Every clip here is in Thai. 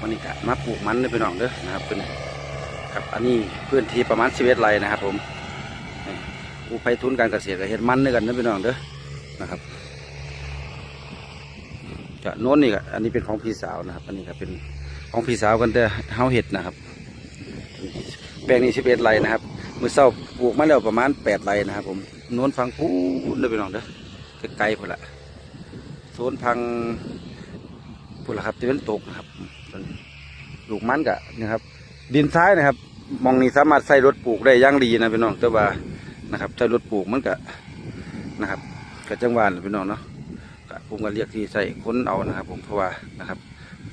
วันนี้ก็มาปลูกมันเด้อพี่น้องเด้อนะครับเป็นครับอันนี้พื้นที่ประมาณ11ไร่นะครับ ผมผู้ไปทุนการเกษตรก็เฮ็ดมันด้วยกันเด้อพี่น้องเด้อนะครับจะโน้นนี่ก็อันนี้เป็นของพี่สาวนะครับ อันนี้ก็เป็นของพี่สาวกันแต่เฮาเฮ็ดนะครับ แปลงนี้11ไร่นะครับมือเศร้าปลูกมาแล้วประมาณ8ไร่นะครับ ผมโน้นฟังพูดเด้อพี่น้องเด้อไกลๆพุ่นละโซนพังพุ่นละครับที่เป็นตกนะครับ ลูกมันกะนะครับ ดินท้ายนะครับมองนี้สามารถใส่รถปลูกได้ย่างดีนะพี่น้องแต่ว่านะครับใส่รถปลูกมันกะนะครับกะจังหวานพี่น้องเนาะกะผมก็เรียกที่ใส่คนเอานะครับ ผมเพราะว่านะครับ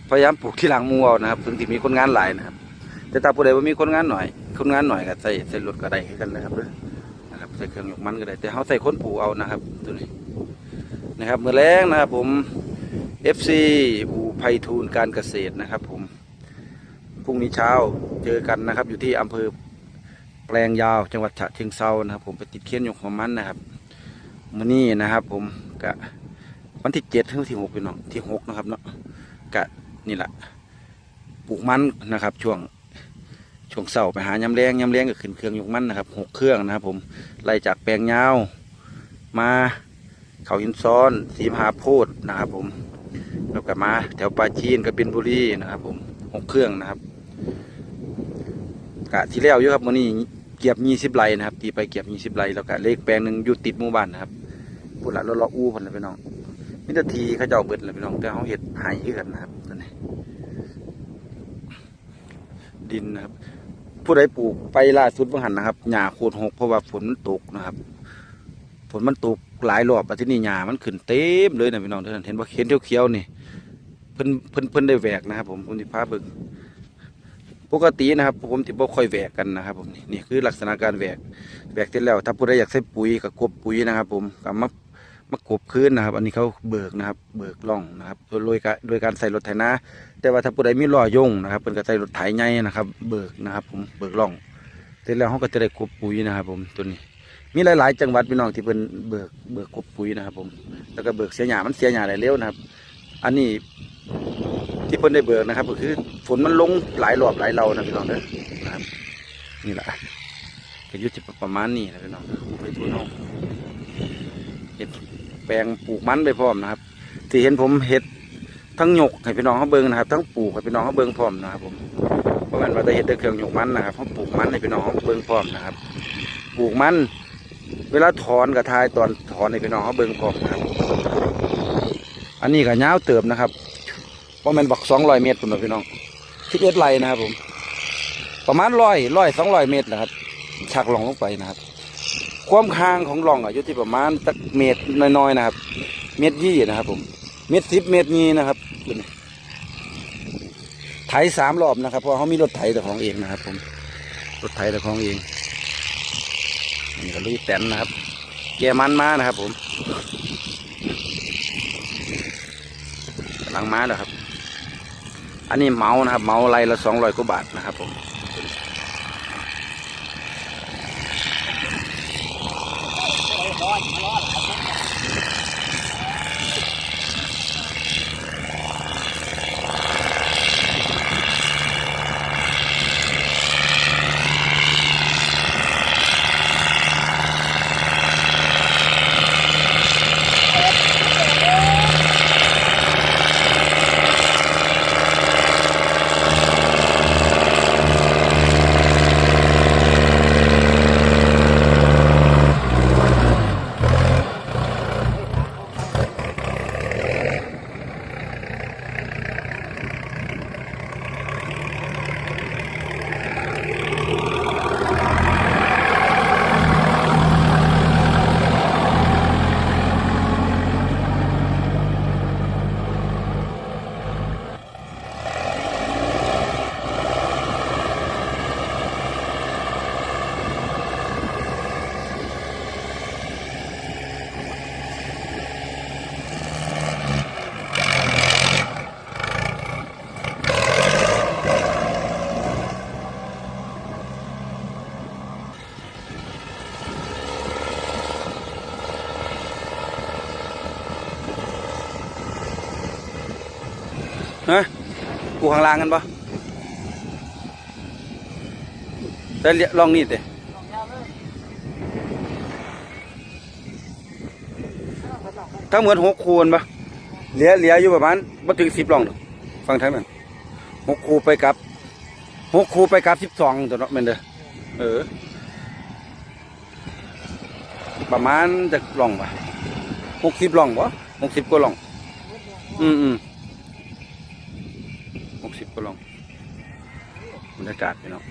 พยายามปลูกที่หลังมูเอานะครับถึงที่มีคนงานหลายนะครับแต่ถ้าผู้ใดว่ามีคนงานหน่อยคนงานหน่อยก็ใส่ใส่รถก็ได้กันนะครับเด้อนะครับใส่เครื่องยกมันก็ได้ แต่เขาใส่คนปลูกเอานะครับตัวนี้นะครับเมื่อแรงนะครับผม FC อูไพฑูรย์การเกษตรนะครับผม พรุ่งนี้เช้าเจอกันนะครับ อยู่ที่อำเภอแปลงยาวจังหวัดฉะเชิงเซานะครับ ผมไปติดเคียนยกหัวมันนะครับมื้อนี้นะครับ ผมกะวันที่เจ็ดถึงที่หกเป็นน้องที่หกนะครับเนาะกะนี่แหละปลูกมันนะครับ ช่วงช่วงเสาร์ไปหายำแรงยำแรงก็ขึ้นเครื่องยกมันนะครับหกเครื่องนะครับ ผมไล่จากแปลงยาวมาเขาหินซ้อนสีมหาโพธนะครับ ผมแล้วก็มาแถวปาจีนกับบินบุรีนะครับ ผมหกเครื่องนะครับ กะที่แล้วอยู่ครับวันนี้เกียบยี่สิบไร่นะครับ ตีไปเกียบยี่สิบไร่แล้วก็เลขแปลงหนึ่งอยู่ติดหมู่บ้านนะครับพูดละเราเราอู้ผลเลยพี่น้องมิตรทีเขาเจ้าเบิดเลยพี่น้องแต่เขาเห็ดหายคือกันะครับตอนนี้ดินนะครับ ผู้ใดปลูกไปล่าสุดเมื่อหันนะครับหญ้าโคตรหกเพราะว่าฝนมันตกนะครับฝนมันตกหลายรอบอาทิตย์นี้หญ้ามันขึ้นเต็มเลยนะพี่น้องท่านเห็นว่าเห็นเขียวๆนี่เพิ่นเพิ่นเพิ่นได้แหวกนะครับ ผมผมสิพาเบิ่ง ปกตินะครับผมสิบ่ค่อยแหวกกันนะครับ ผมนี่คือลักษณะการแหวกแหวกเสร็จแล้ว ถ้าผู้ใดอยากใส่ปุ๋ยก็กบปุ๋ยนะครับ ผมก็มามากบคืนนะครับ อันนี้เขาเบิกนะครับ เบิกล่องนะครับโดยการโดยการใส่รถไถนาแต่ว่าถ้าผู้ใดมีล้อยงนะครับเพิ่นก็ใส่รถไถใหญ่นะครับ เบิกนะครับ ผมเบิกล่องเสร็จแล้วเขาก็จะได้กบปุ๋ยนะครับ ผมตัวนี้ มีหลาย ๆ จังหวัดพี่น้องที่เพิ่นเบิกเบิกกบปุ๋ยนะครับ ผม แล้วก็เบิกเสียหญ้ามันเสียหญ้าได้เร็วนะครับ อันนี้ ที่เพิ่นได้เบิกนะครับก็คือฝนมันลงหลายรอบหลายเรานะพี่น้องเด้อนะครับ นี่แหละก็ยุติประมาณนี้นะพี่น้องไปทุนเอาเห็ดแปลงปลูกมันไปพร้อมนะครับ ที่เห็นผมเห็ดทั้งหยกให้พี่น้องเขาเบิ่งนะครับ ทั้งปลูกให้พี่น้องเขาเบิ่งพร้อมนะครับผมเพราะมันว่าจะเห็ดด้วเครื่องหยกมันนะครับเขาปลูกมันให้พี่น้องเขาเบิ่งพร้อมนะครับ ปลูกมัน เวลาถอนกับทายตอนถอนให้พี่น้องเขาเบิ่งพร้อมนะครับ อันนี้ก็ยาวเติมนะครับ เพราะมันบักสองร้อยเมตรคุณพี่น้องสิบเอ็ดไรนะครับผม ประมาณร้อยร้อยสองร้อยเมตรนะครับชักหลองลงไปนะครับ ความคางของหลองอะอยู่ที่ประมาณตักเมตรน้อยๆนะครับ เมตรยี่นะครับ ผม เมตรสิบเมตรนี้นะครับไถสามรอบนะครับ เพราะเขามีรถไถแต่ของเองนะครับ ผม รถไถแต่ของเองนี่ก็ลุยแตนนะครับ แกมันมานะครับ ผมกำลังม้าแล้วครับ อันนี้เมานะครับ เมาไรละสองร้อยกว่าบาทนะครับผม ฮะกูข้างล่างกันปะแต่ลี้ลองนี่เตะทั้งหมดหกคูณปะเหลือเหลืออยู่ประมาณบ่ถึงสิบลองฟังทั้งนั้นหกคูไปกับหกคูไปกับสิบสองตัวเนาะแม่นเด้อเออ ประมาณจะลองปะหกสิบลองปะหกสิบกว่าลอง อืมอืม กสิบกว่าลองบรรยากาศพี่น้อง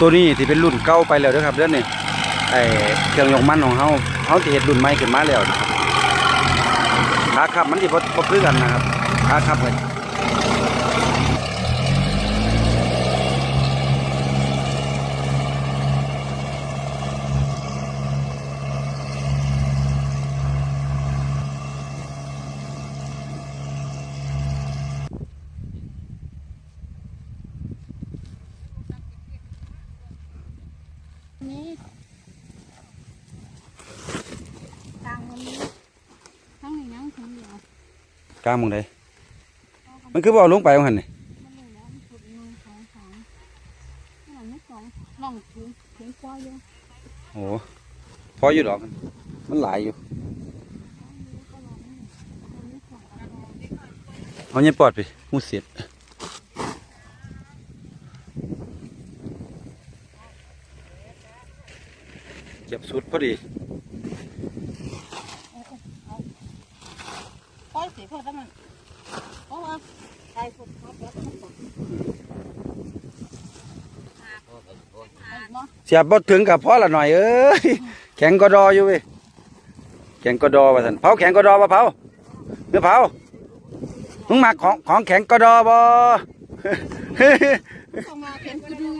ตัวนี้ที่เป็นรุ่นเก่าไปแล้วเด้อครับเด้อนนี่ไอเครื่องยกมันของเขาเขาจะเห็นรุ่นใหม่ขึ้นมาแล้วขาขับมันที่พอคือกันนะครับขาขับเลย นี่กลางวันนี้ทั้งนี้ยังถึงเดียว กลางมองใดมันคือบ่เอาลงไปว่าหันนี่มันเลยแล้วมันสุดหนึ่งสองสามนี่มันไม่สองน่องถึงถึงกว่าเยอะโอ้พออยู่ดอกมันหลายอยู่เอาเนี่ยปอดไปหูเสียดเก็บสุดพอดี ปล่อยสิเพื่อถ้ามันเพราะว่าใช่คนเขาแบบมันบอก เสียบบ่ถึงกับพ่อละหน่อยเอ้ยแข็งก็ดออยู่เว้ยแข็งก็ดอว่าสันเผาแข็งก็ดอบ่เผาเนื้อเผามึงมักของของแข็งก็ดอบอ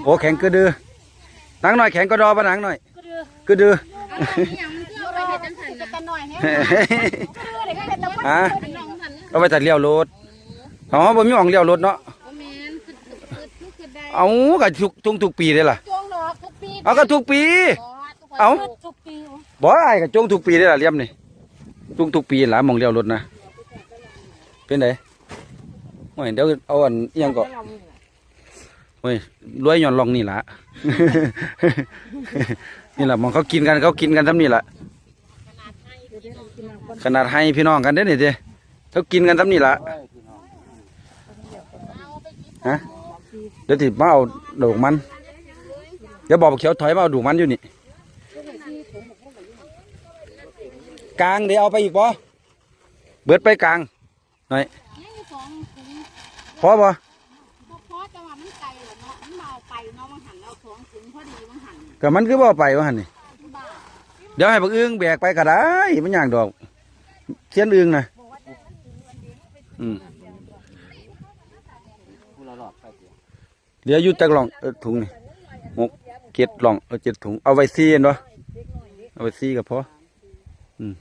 โอ้แข็งก็ดือหนังหน่อยแข็งก็ดอบ่หนังหน่อยก็ดือฮะเอาไปตัดเลี้ยวรถอ๋อบ่มีหม่องเลี้ยวรถเนาะเอาก็ทุกทุกทุกปีเลยล่ะ เอาก็ทุกปี เอา ทุกปีบ่ไอ้ก็จงทุกปีเลยล่ะเลี่ยมนี่จงทุกปีหลายหม่องเลี้ยวรถนะ เป็นไดโอ้ยเดี๋ยวเอาอันอิหยังก็โอ้ยรวยย้อนลองนี่ล่ะ นี่ล่ะหมองเขากินกันเขากินกันทำนี่ล่ะขนาดให้พี่น้องกันเด้อนี่เด้เขากินกันทำนี่ล่ะฮะเดี๋ยวติมาเอาดอกมันเดี๋ยวบอกบักเขียวถอยมาเอาดอกมันอยู่นี่กลางเดี๋ยวเอาไปอีกบ่เบิดไปกลางหน่อยพอบ่พอพอจะว่ามันไกลหรอเนาะมันเบาไปนาะมันหันเราสองถุงพอดีมันหันก็มันคือบ่าไปว่าหันนี่เดี๋ยวให้บักอึ้งแบกไปก็ได้มันยากดอกเทียนอึ้งนะอืมเดี๋ยวอยู่จักหล่องถุงนี่หก เจ็ดหล่องเอาเจ็ดถุงเอาไว้ซีเห็นบ่เอาไว้ซีก็พออืม